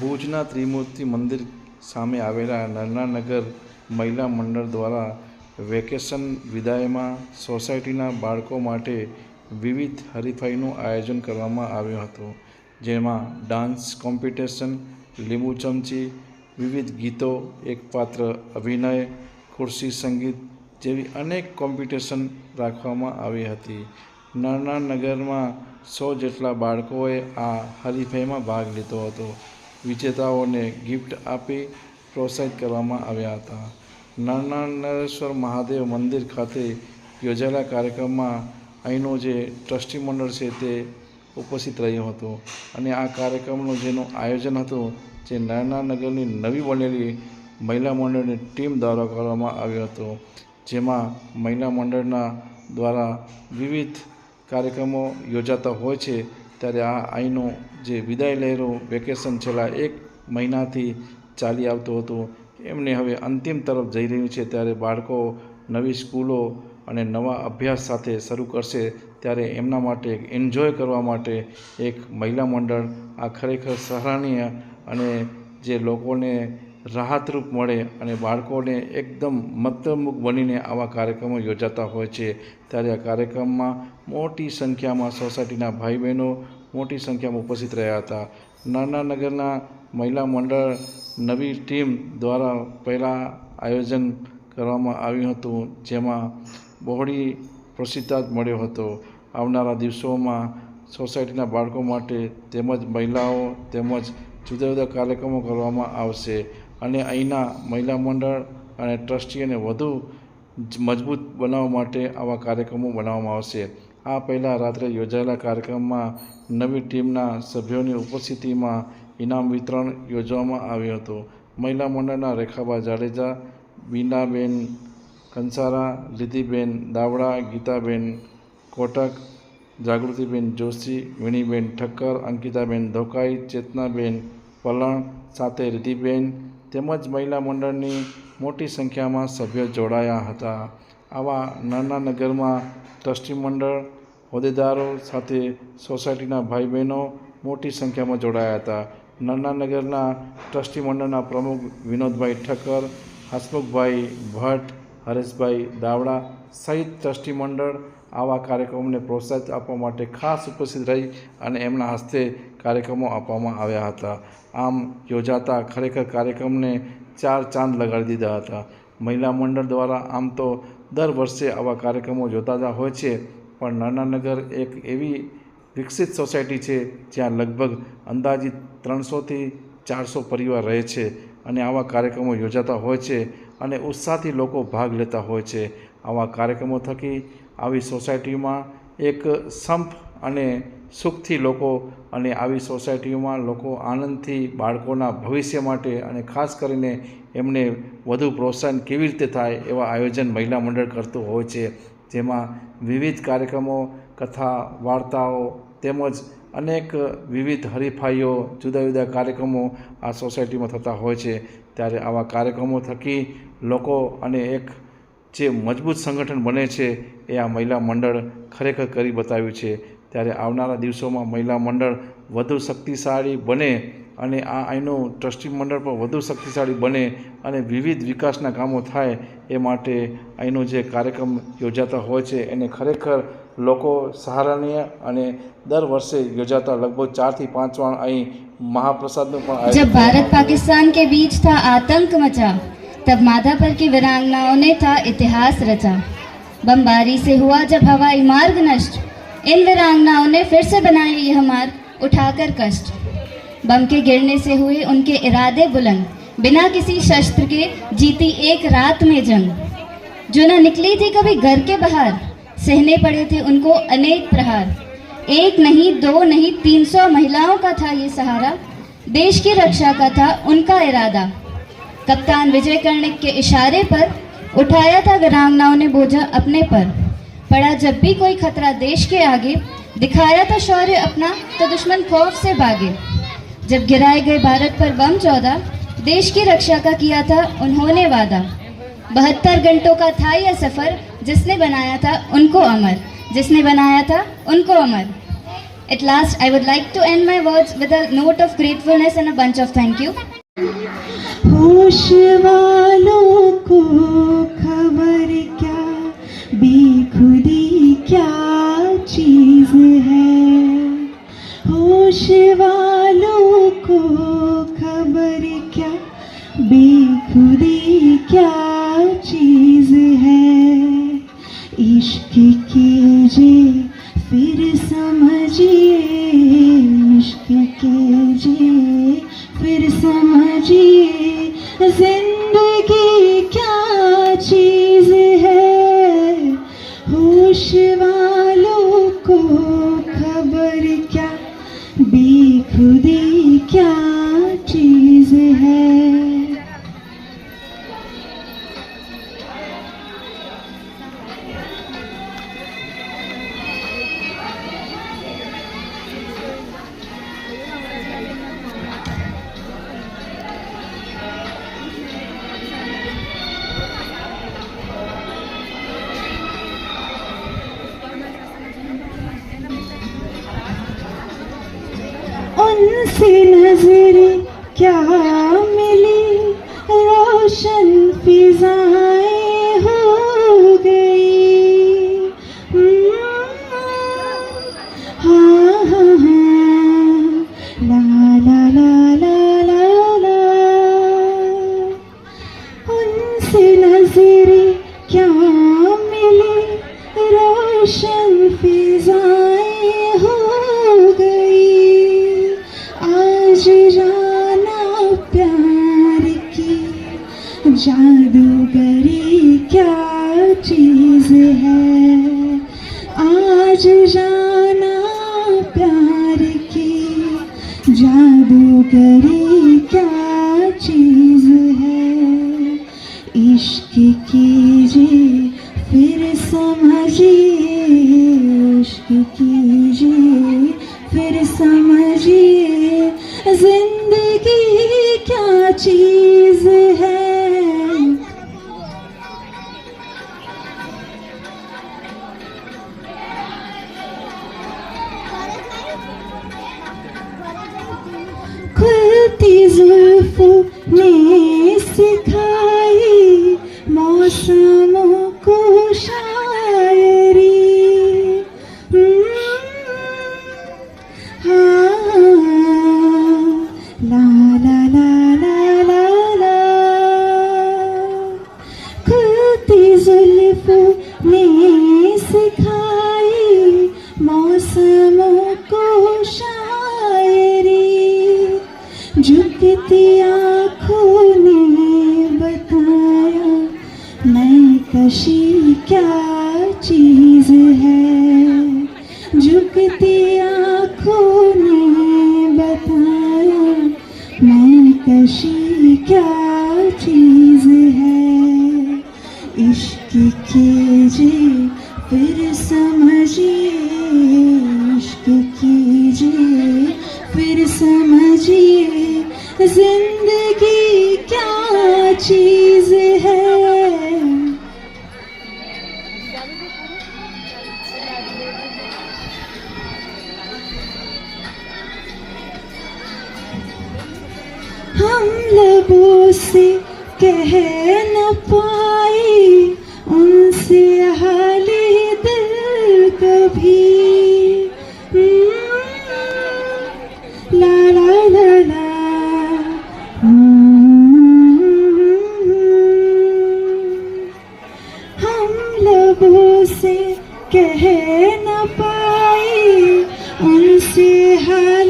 ભુજના ત્રિમૂર્તિ મંદિર સામે આવેલા નરનાનગર મહિલા મંડળ દ્વારા વેકેશન વિદાયમાં સોસાયટીના બાળકો માટે વિવિધ હરીફાઈનું આયોજન કરવામાં આવ્યું હતું. જેમાં ડાન્સ કોમ્પિટિશન, લીંબુ ચમચી, વિવિધ ગીતો, એકપાત્ર અભિનય, ખુરશી સંગીત જેવી અનેક કોમ્પિટિશન રાખવામાં આવી હતી. નરનાનગરમાં સો જેટલા બાળકોએ આ હરીફાઈમાં ભાગ લીધો હતો. વિજેતાઓને ગિફ્ટ આપી પ્રોત્સાહિત કરવામાં આવ્યા હતા. નરનારેશ્વર મહાદેવ મંદિર ખાતે યોજાયેલા કાર્યક્રમમાં અહીંનું જે ટ્રસ્ટી મંડળ છે તે ઉપસ્થિત રહ્યું હતું અને આ કાર્યક્રમનું જેનું આયોજન હતું જે નરનાનગરની નવી બનેલી મહિલા મંડળની ટીમ દ્વારા કરવામાં આવ્યું હતું, જેમાં મહિલા મંડળના દ્વારા વિવિધ કાર્યક્રમો યોજાતા હોય છે ત્યારે આ અહીંનું જે વિદાય લહેરો વેકેશન છેલ્લા એક મહિનાથી ચાલી આવતું હતું. એમને હવે અંતિમ તરફ જઈ રહ્યું છે ત્યારે બાળકો નવી સ્કૂલો અને નવા અભ્યાસ સાથે શરૂ કરશે ત્યારે એમના માટે એન્જોય કરવા માટે એક મહિલા મંડળ આ ખરેખર સરાહનીય અને જે લોકોને રાહતરૂપ મળે અને બાળકોને એકદમ મત્તમુખ બનીને આવા કાર્યક્રમો યોજાતા હોય છે. ત્યારે આ કાર્યક્રમમાં મોટી સંખ્યામાં સોસાયટીના ભાઈ બહેનો મોટી સંખ્યામાં ઉપસ્થિત રહ્યા હતા. નાના નગરના મહિલા મંડળ નવી ટીમ દ્વારા પહેલાં આયોજન કરવામાં આવ્યું હતું, જેમાં બહોળી પ્રસિદ્ધાત મળ્યો હતો. આવનારા દિવસોમાં સોસાયટીના બાળકો માટે તેમજ મહિલાઓ તેમજ જુદા જુદા કાર્યક્રમો કરવામાં આવશે. અને અહીંના મહિલા મંડળ અને ટ્રસ્ટીઓને વધુ મજબૂત બનાવવા માટે આવા કાર્યક્રમો બનાવવામાં આવશે. આ પહેલાં રાત્રે યોજાયેલા કાર્યક્રમમાં નવી ટીમના સભ્યોની ઉપસ્થિતિમાં ઇનામ વિતરણ યોજવામાં આવ્યું હતું. મહિલા મંડળના રેખાબા જાડેજા બીનાબેન કંસારા રિધિબેન દાવડા, ગીતાબેન કોટક, જાગૃતિબેન જોશી, વીણીબેન ઠક્કર, અંકિતાબેન ધોકાઈ, ચેતનાબેન પલણ, સાથે રિધિબેન તેમજ મહિલા મંડળની મોટી સંખ્યામાં સભ્યો જોડાયા હતા. આવા નાના નગરમાં ટ્રસ્ટી મંડળ, હોદ્દેદારો સાથે સોસાયટીના ભાઈ બહેનો મોટી સંખ્યામાં જોડાયા હતા. નાના નગરના ટ્રસ્ટી મંડળના પ્રમુખ વિનોદભાઈ ઠક્કર, હસમુખભાઈ ભટ્ટ, હરેશભાઈ દાવડા સહિત ટ્રસ્ટી મંડળ આવા કાર્યક્રમોને પ્રોત્સાહિત આપવા માટે ખાસ ઉપસ્થિત રહી અને એમના હસ્તે કાર્યક્રમો આપવામાં આવ્યા હતા. આમ યોજાતા ખરેખર કાર્યક્રમને ચાર ચાંદ લગાડી દીધા હતા. મહિલા મંડળ દ્વારા આમ તો દર વર્ષે આવા કાર્યક્રમો જોતા હોય છે, પણ નાનાનગર એક એવી વિકસિત સોસાયટી છે જ્યાં લગભગ અંદાજિત ત્રણસોથી ચારસો પરિવાર રહે છે અને આવા કાર્યક્રમો યોજાતા હોય છે અને ઉત્સાહથી લોકો ભાગ લેતા હોય છે. આવા કાર્યક્રમો થકી આવી સોસાયટીમાં એક સંપ અને સુખથી લોકો અને આવી સોસાયટીઓમાં લોકો આનંદથી બાળકોના ભવિષ્ય માટે અને ખાસ કરીને એમને વધુ પ્રોત્સાહન કેવી રીતે થાય એવા આયોજન મહિલા મંડળ કરતું હોય છે. જેમાં વિવિધ કાર્યક્રમો, કથા, વાર્તાઓ તેમજ અનેક વિવિધ હરીફાઈઓ, જુદા જુદા કાર્યક્રમો આ સોસાયટીમાં થતા હોય છે. ત્યારે આવા કાર્યક્રમો થકી લોકો અને એક જે મજબૂત સંગઠન બને છે એ આ મહિલા મંડળ ખરેખર કરી બતાવ્યું છે. ત્યારે આવનારા દિવસોમાં મહિલા મંડળ વધુ શક્તિશાળી બને અને આ અહીંનું ટ્રસ્ટી મંડળ પણ વધુ શક્તિશાળી બને અને વિવિધ વિકાસના કામો થાય એ માટે અહીંનો જે કાર્યક્રમ યોજાતા હોય છે એને ખરેખર લોકો સહારાનીય અને દર વર્ષે યોજાતા લગભગ ચારથી પાંચ વાર અહીં મહાપ્રસાદનું પણ ભારત પાકિસ્તાન કે બીચ થા આતંક મચા तब माधापर की वीरांगनाओं ने था इतिहास रचा। बमबारी से हुआ जब हवाई मार्ग नष्ट, इन वीरांगनाओं ने फिर से बनाए यह मार्ग उठाकर कष्ट। बम के गिरने से हुए उनके इरादे बुलंद, बिना किसी शस्त्र के जीती एक रात में जंग। जो न निकली थी कभी घर के बाहर, सहने पड़े थे उनको अनेक प्रहार। एक नहीं, दो नहीं, तीन सौ महिलाओं का था ये सहारा, देश की रक्षा का था उनका इरादा। कप्तान विजय कर्णिक के इशारे पर उठाया था वीरांगनाओं ने बोझा अपने पर। पड़ा जब भी कोई खतरा देश के आगे, दिखाया था शौर्य अपना तो दुश्मन खौफ से भागे। जब गिराए गए भारत पर बम चौदह देश की रक्षा का किया था उन्होंने वादा। बहत्तर घंटों का था यह सफ़र, जिसने बनाया था उनको अमर। जिसने बनाया था उनको अमर। At last I would like to end my words with a note of gratefulness and a bunch of thank you. होश वालों को खबर क्या बेखुदी क्या चीज है होश वालों को खबर क्या बेखुदी क्या चीज है इश्क कीजिए उनसे नजर क्या मिली रोशन फिजाएं जादूगरी क्या चीज है आज जाना प्यार की जादूगरी क्या चीज है इश्क कीजिए फिर समझिए मैं कशी क्या चीज है झुकती आँखों ने बताया मैं कशी क्या चीज है इश्क कीजिए फिर समझिए इश्क कीजिए फिर समझिए जिंदगी क्या चीज से कह न पाए उनसे हाले